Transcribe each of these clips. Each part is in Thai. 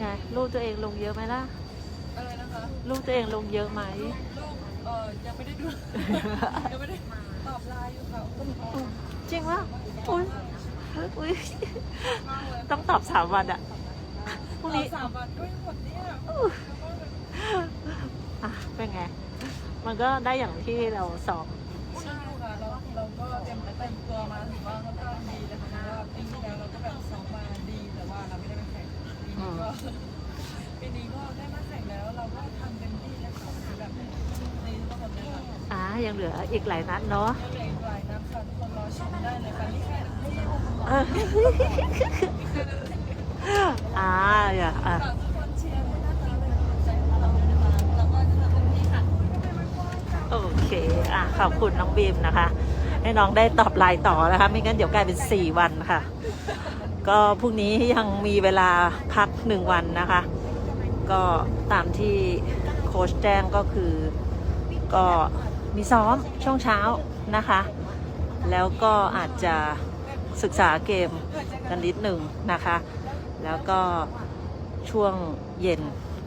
ไงรูปตัวเองลงเยอะไหมล่ะอะไรนะคะรูปตัวเองลงเยอะไหมลูกเอ่อยังไม่ได้ดู ยังไม่ได้ตอบไลน์อยู่ค่ะคุณพ่อจริงวะอุ้ยอุ้ยต้องตอบสามวันอะพรุ่งนี้สามวันก็ยังหมดเนี่ยอะเป็นไง มันก็ได้อย่างที่เราสอบใช่ค่ะเราเราก็เตรียมเต็มตัวมาถือว่า ยังเหลืออีกหลายนัดเนาะยังเหลืออีกหลายนัดค่ะทุกคนรอชมได้เลยค่ะนี่แค่ไม่ใช่องค์ประกอบเอออ่าอย่าอะฝากทุกคนเชียร์ด้วยนะคะเป็นกำลังใจให้เราด้วยนะคะเราก็จะทำเต็มที่ค่ะโอเคอะขอบคุณน้องบีมนะคะ ให้น้องได้ตอบไลน์ต่อนะคะ ไม่งั้นเดี๋ยวกลายเป็น 4 วันค่ะ ก็พรุ่งนี้ยังมีเวลาพักหนึ่งวันนะคะ ก็ตามที่โค้ชแจ้งก็คือก็ มีซ้อมช่วงเช้านะคะ แล้วก็อาจจะศึกษาเกมกันนิดหนึ่งนะคะ แล้วก็ช่วงเย็น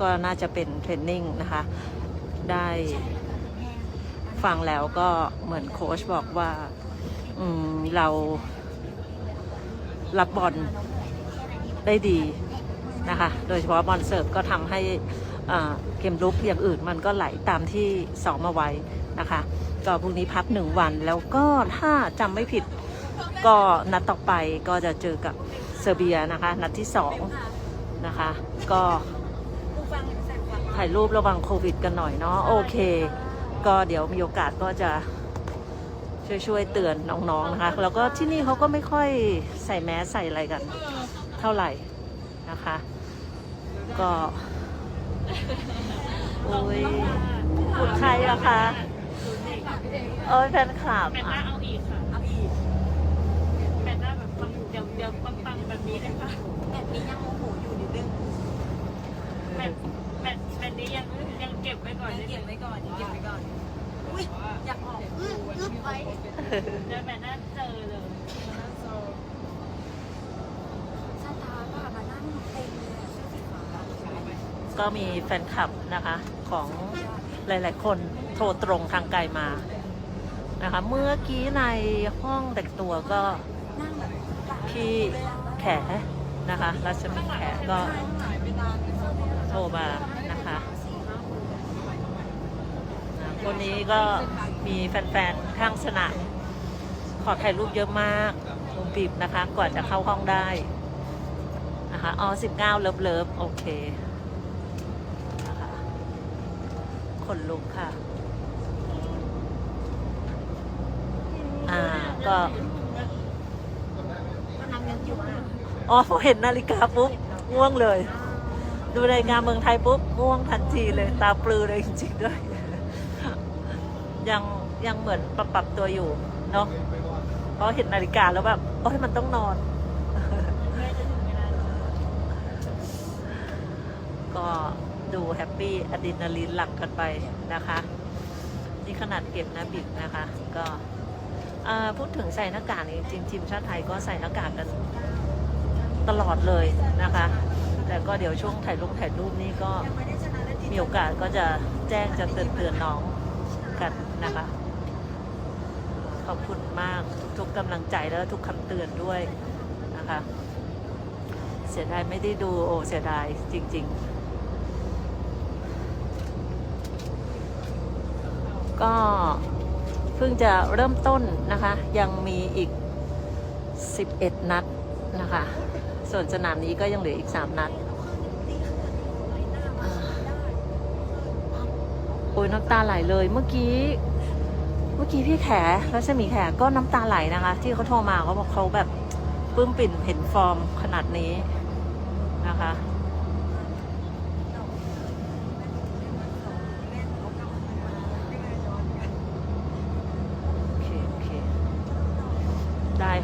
ก็น่าจะเป็นเทรนนิ่งนะคะ ได้ฟังแล้วก็เหมือนโค้ชบอกว่าเรารับบอลได้ดีนะคะ โดยเฉพาะบอลเสิร์ฟก็ทำให้ เกมรุกอย่างอื่นมันก็ไหลตามที่ซ้อมมาไว้นะคะก็พรุ่งนี้พักหนึ่งวันแล้วก็ถ้าจำไม่ผิดก็นัดต่อไปก็จะเจอกับเซอร์เบียนะคะ นัดที่สองนะคะ ก็ถ่ายรูประวังโควิดกันหน่อยเนาะโอเค ก็เดี๋ยวมีโอกาสก็จะช่วยช่วยๆเตือนน้องๆนะคะ แล้วก็ที่นี่เขาก็ไม่ค่อยใส่แมสใส่อะไรกัน เท่าไหร่นะคะ ก็ โอ้ยพูดใครอะคะเอ้ยแฟนคลับแปดหอะน้าเอาอีกค่ะเอาอีกแปดหน้าแบบปังเดี๋ยวเดี๋ยวปังปังๆแบบนี้เลยค่ะแบบนี้ยังโมโหอยู่นิดนึงแบบแบบแบบนี้ยังยังเก็บไว้ก่อนยังได้เก็บไหมไว้ก่อนยังเก็บไว้ก่อน อุ้ยอยากออกอื้ออื้อไปเดี๋ยวแปดหน้าเจอเลย สตาร์ก็มานั่งเต็มเลยเสื้อสีฟ้า ก็มีแฟนคลับนะคะของหลาย ๆ คนโทรตรงทางไกลมานะคะ เมื่อกี้ในห้องแต่งตัวก็พี่แขนะคะรัชมีแขก็โทรมานะคะนะวันนี้ก็มีแฟน ๆ ข้างสนามขอถ่ายรูปเยอะมากลุงปีบนะคะ กว่าจะเข้าห้องได้นะคะอ๋อสิบเก้าเลิฟเลิฟโอเคนะคะ คนลุกค่ะ อ่าก็ก็นั่งนึกอยู่ว่าอ๋อพอเห็นนาฬิกาปุ๊บง่วงเลย ดูรายงานเมืองไทยปุ๊บง่วงทันทีเลย ตาปลือเลยจริงๆด้วย ยังยังเหมือนปรับปรับตัวอยู่เนาะเพราะเห็นนาฬิกาแล้วแบบโอ้ยมันต้องนอน ก็ ดูแฮปปี้อะดรีนาลีนหลั่งกันไปนะคะ นี่ขนาดเก็บนะบิ๊กนะคะ ก็พูดถึงใส่หน้ากากนี่จริงๆทีมชาติไทยก็ใส่หน้ากากกันตลอดเลยนะคะ แต่ก็เดี๋ยวช่วงถ่ายรูปถ่ายรูปนี่ก็มีโอกาสก็จะแจ้งจะเตือนเตือนน้องกันนะคะ ขอบคุณมากทุกๆกำลังใจแล้วทุกคำเตือนด้วยนะคะ เสียดายไม่ได้ดูโอ้เสียดายจริง ๆ ก็เพิ่งจะเริ่มต้นนะคะ ยังมีอีก 11 นัดนะคะ ส่วนสนามนี้ก็ยังเหลืออีก 3 นัดโอ้ยน้ำตาไหลเลยเมื่อกี้ เมื่อกี้พี่แขรัชมีแขก็น้ำตาไหลนะคะ ที่เขาโทรมาเขาบอกเขาแบบปลื้มปิ่นเห็นฟอร์มขนาดนี้นะคะ โอเค โอเค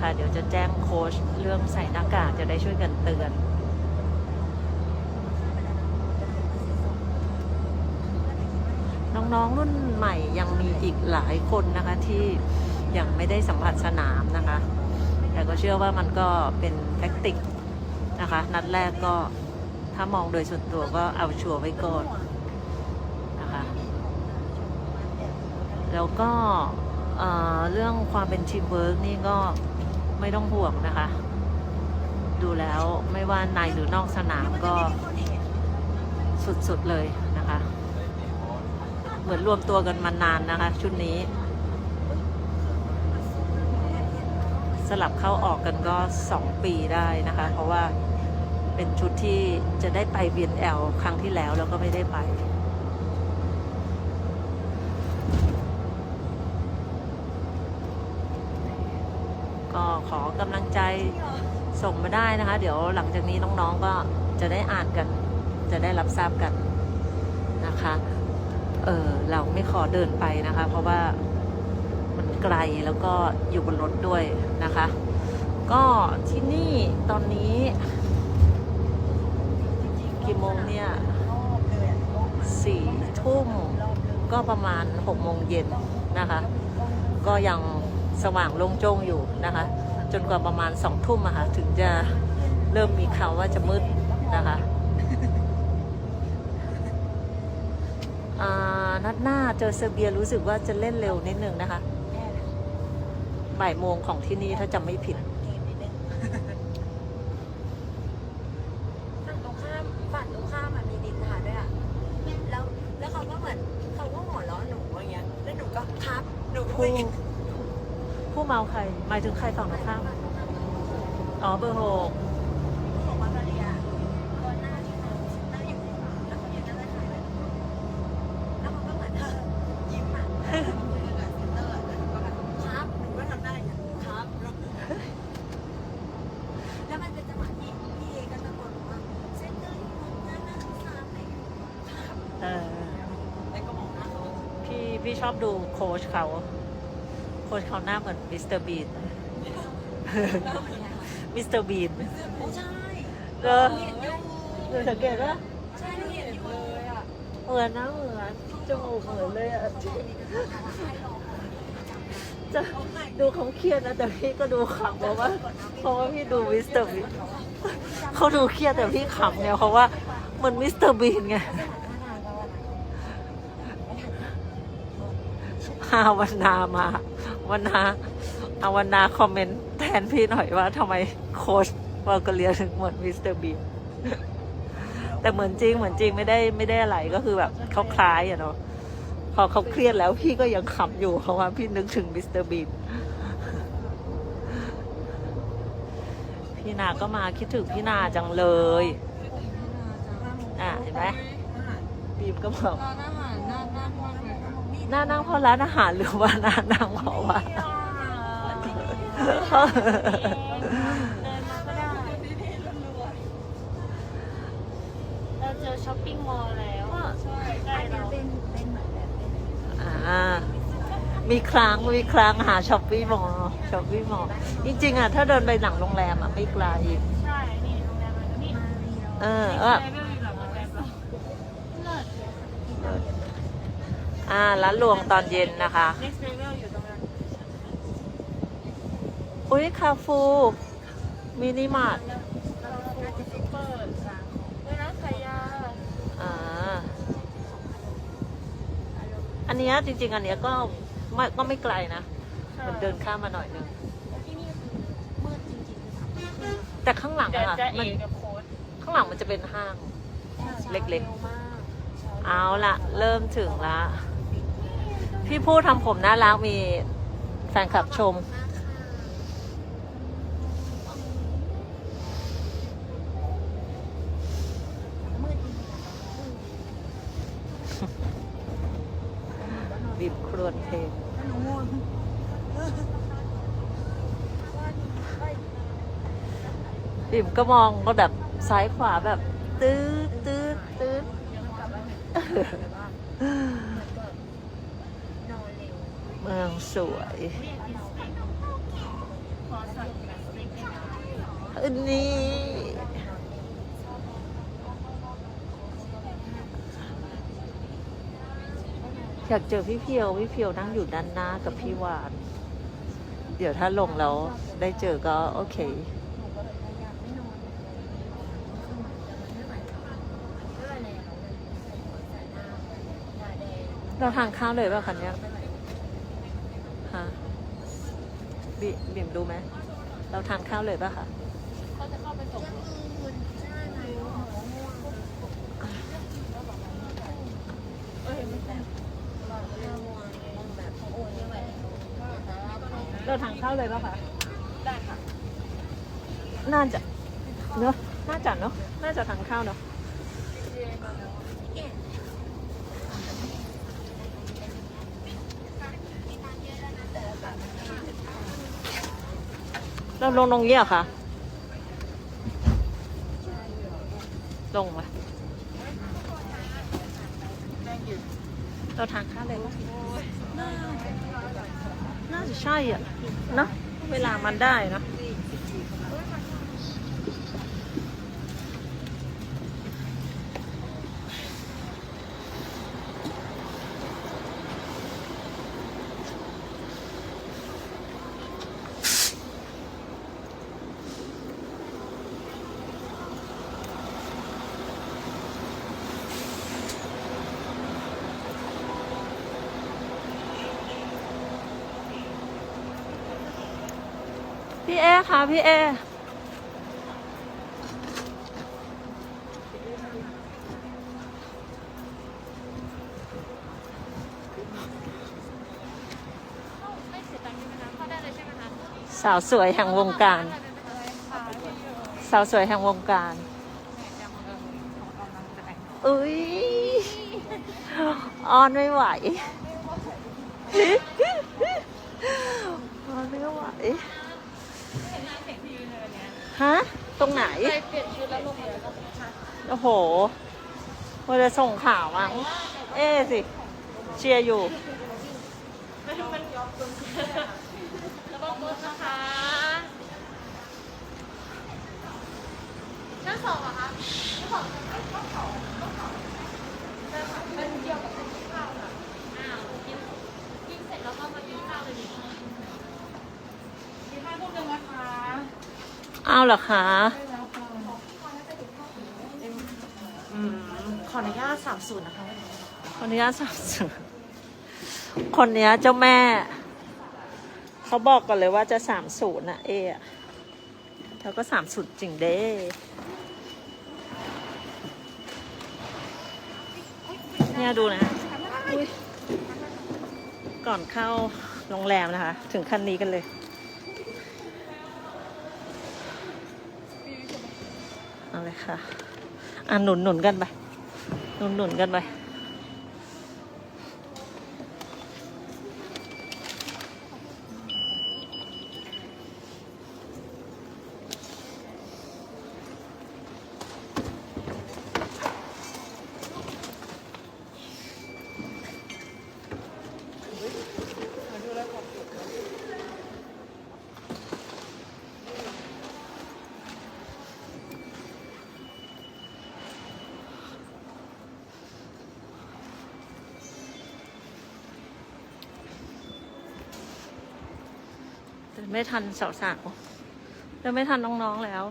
ค่ะเดี๋ยวจะแจ้งโค้ชเรื่องใส่หน้ากากจะได้ช่วยกันเตือน น้องๆรุ่นใหม่ยังมีอีกหลายคนนะคะที่ยังไม่ได้สัมผัสสนามนะคะ แต่ก็เชื่อว่ามันก็เป็นแท็กติกนะคะ นัดแรกก็ถ้ามองโดยส่วนตัวก็เอาชัวร์ไว้ก่อนนะคะ แล้วก็เรื่องความเป็นทีมเวิร์กนี่ก็ ไม่ต้องห่วงนะคะ ดูแล้วไม่ว่าในหรือนอกสนามก็สุดๆเลยนะคะ เหมือนรวมตัวกันมานานนะคะ ชุดนี้ สลับเข้าออกกันก็ 2 ปีได้นะคะ เพราะว่าเป็นชุดที่จะได้ไป BNL ครั้งที่แล้วแล้วก็ไม่ได้ไป ก็ ขอกำลังใจส่งมาได้นะคะ เดี๋ยวหลังจากนี้น้องๆก็จะได้อ่านกัน จะได้รับทราบกันนะคะ เออเราไม่ขอเดินไปนะคะ เพราะว่ามันไกลแล้วก็อยู่บนรถด้วยนะคะ ก็ที่นี่ตอนนี้ กี่โมงเนี่ยสี่ทุ่มก็ประมาณหกโมงเย็นนะคะ ก็ยังสว่างโล่งโจ้งอยู่นะคะ จนกว่าประมาณสองทุ่มอะค่ะถึงจะเริ่มมีข่าวว่าจะมืดนะคะอ่านัดหน้าเจอเซอร์เบียรู้สึกว่าจะเล่นเร็วนิดนึงนะคะบ่ายโมงของที่นี่ถ้าจำไม่ผิดฝั่งตรงข้ามฝั่งตรงข้ามมันมีดินทาด้วยอะแล้วแล้วเขาก็เหมือนเขาก็หัวเราะหนูอย่างเงี้ยแล้วหนูก็ครับหนูก็ผู้ไม่ผู้เมาใครหมายถึงใครฝั่งตรงข้ามอ๋อ เบอร์หกบอกว่ามาเรียคนหน้าที่เขาหน้าอยู่แล้วเขายืนนั่งได้ถ่ายเลยแล้วเขาก็เหมือนเธอยิ้มอะคุยกับเซนเตอร์แล้วหนูก็แบบครับหนูก็ทำได้อย่างครับแล้วมันเป็นจังหวะที่พี่เอก็ตะโกนบอกว่าเซนเตอร์อยู่ตรงหน้าหน้าสามเลยครับเออแล้วก็มองหน้าเขาพี่พี่ชอบดูโค้ชเขา โค้ชเขาหน้าเหมือนมิสเตอร์บีน มิสเตอร์บีนโอ้ใช่เออเห็นอยู่ดูสังเกตว่าใช่เห็นอยู่เลยอะเหมือนนะเหมือนจมูกเหมือนเลยอะจะดูเขาเครียดนะแต่พี่ก็ดูขำเพราะว่าเพราะว่าพี่ดูมิสเตอร์บีนเขาดูเครียดแต่พี่ขำเนี่ยเพราะว่าเหมือนมิสเตอร์บีนไงฮาวันนามาวันนาเอาวันนาคอมเมนต์แท นพี่หน่อยว่าทำไมโค้ชวอลเกเลียถึงเหมือนมิสเตอร์บีนแต่เหมือนจริงเหมือนจริงไม่ได้ไม่ได้อะไรก็คือแบบเขาคล้ายอะเนาะพอเขาเครียดแล้วพี่ก็ยังขำอยู่เพราะว่าพี่นึกถึงมิสเตอร์บีนพี่นาก็มาคิดถึงพี่นาจังเลยอะเห็นไหมบีมก็บอกร้านอาหารน่านั่งมากเลยหน้านั่งเพราะร้านอาหารหรือว่าหน้านั่งเพราะว่า เดินมาก็ได้เราเจอช้อปปิ้งมอลล์แล้วใกล้เราเป็นเป็นเหมือนแบบเป็นอ่ามีครั้งมีครั้งหาช้อปปี้มอลช้อปปี้มอลจริงๆอะถ้าเดินไปหลังโรงแรมอะไม่ไกลใช่ นี่โรงแรมเรานี่มารีเราเออนี่เออเลเวลอยู่หลังโรงแรมเราเลิศอ่าร้านรวงตอนเย็นนะคะ next level อยู่ตรงนั้น อุ้ยคาฟู มินิมาร์ทเราฟูซุปเปอร์เฮ้ยร้านขายยาอ่าอันเนี้ยจริง ๆ อันเนี้ยก็ไม่ก็ไม่ไกลนะ มันเดินข้ามมาหน่อยนึงที่นี่คือมืดจริงๆสามทุ่มครึ่งแต่ข้างหลังเดี๋ยวอะจะเอมันกกับโค้ดข้างหลังมันจะเป็นห้าง เล็กๆร็วมากเอาละเริ่มถึงละ พี่ผู้ทำผมน่ารักมีแฟนคลับชมมื รวญเพลงๆหนูง่วงบีมก็มองก็แบบซ้ายขวาแบบ ตื้อตื้อตื้อนอนเร็วเมืองสวยขอสั่งแบบสเต็กได้ไหมอันนี้ อยากเจอพี่เพียว พี่เพียวนั่งอยู่ด้านหน้ากับพี่วาน เดี๋ยวถ้าลงแล้วได้เจอก็โอเค เราทานข้าวเลยป่ะคันเนี้ยฮะบบิ่มดูไหม เราทานข้าวเลยป่ะคะเขาจะเข้าไปส่ง เราทานข้าวเลยป่ะคะ ได้ค่ะ น่าจะ เนอะน่าจะเนอะน่าจะทานข้าวเนอะเราลงตรงนี้เหรอคะ ลงไหมเราทานข้าวเลยปะน่าน่า จะใช่อะเนาะเวลามันได้นะ พี่เอค่ะพี่เอไม่เสียตังค์สาวสวยแห่งวงการ สาวสวยแห่งวงการ อุ้ยออนไม่ไหวออนไม่ไหว ฮะ ตรงไหน ไปเปลี่ยนชุดแล้วลงเลยโอ้โหว่าจะส่งข่าวมั้งเอ๊สิ เชียร์อยู่แล้วก็โพสนะคะชั้นสองเหรอคะชั้นสองชั้นสองชั้นสองเป็นเกี่ยวกับกินข้าวค่ะอ้าวกินกินเสร็จแล้วก็มากินข้าวเลยดิกินข้าวพวกนึงนะคะ อ้าวเหรอคะขออนุญาตสามศูนย์นะคะ คนนี้สามสิบคนเนี้ยเจ้าแม่ เขาบอกก่อนเลยว่าจะสามศูนย์นะเอะแล้วก็สามศูนย์จริงเด้ เนี่ยดูนะอุ๊ยก่อนเข้าโรงแรมนะคะ ถึงขั้นนี้กันเลย เลยค่ะ อะหนุนหนุนกันไป หนุนหนุนกันไป ไม่ทันสาวๆเดินไม่ทันน้องๆแล้ว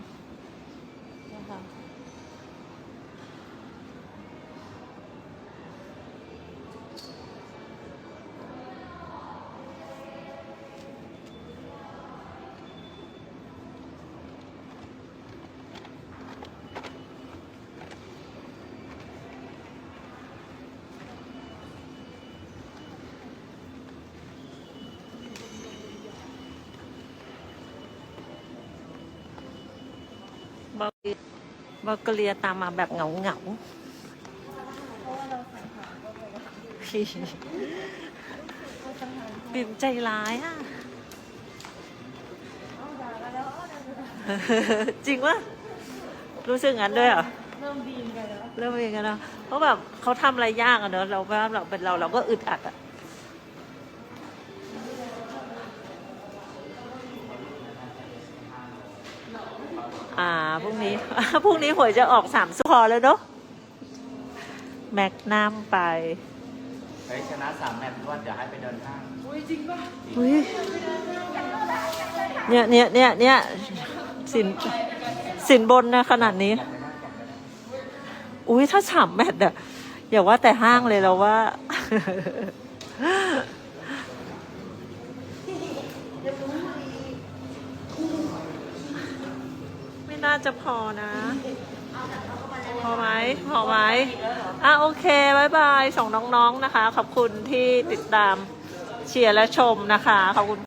บัลแกเรียตามมาแบบเหงาเหงาๆบิ่มใจร้ายอะ จริงวะรู้สึกงั้นด้วยเหรอ เริ่มดีกันแล้ว เริ่มเองกันแล้วเพราะแบบเขาทำอะไรยากอะเนอะเราว่าเราเป็นเราเราก็อึดอัดอะ อ่าพรุ่งนี้พรุ่งนี้หวยจะออกสามสุพอแล้วเนาะแมกนัมไปเฮ้ยชนะสามแมตช์รวดเดี๋ยวให้ไปเดินห้างอุ้ยจริงป่ะอุ๊ยเนี่ยเนี่ยเนี่ยเนี่ยสินสินบนนะขนาดนี้ อุ้ยถ้าฉ่ำแมทอะอย่าว่าแต่ห้างเลยเราว่า ไม่ น่าจะพอนะ พอไหมพอไหมอะโอเคบายบายส่งน้องๆนะคะ ขอบคุณที่ติดตามเชียร์และชมนะคะ ขอบคุณ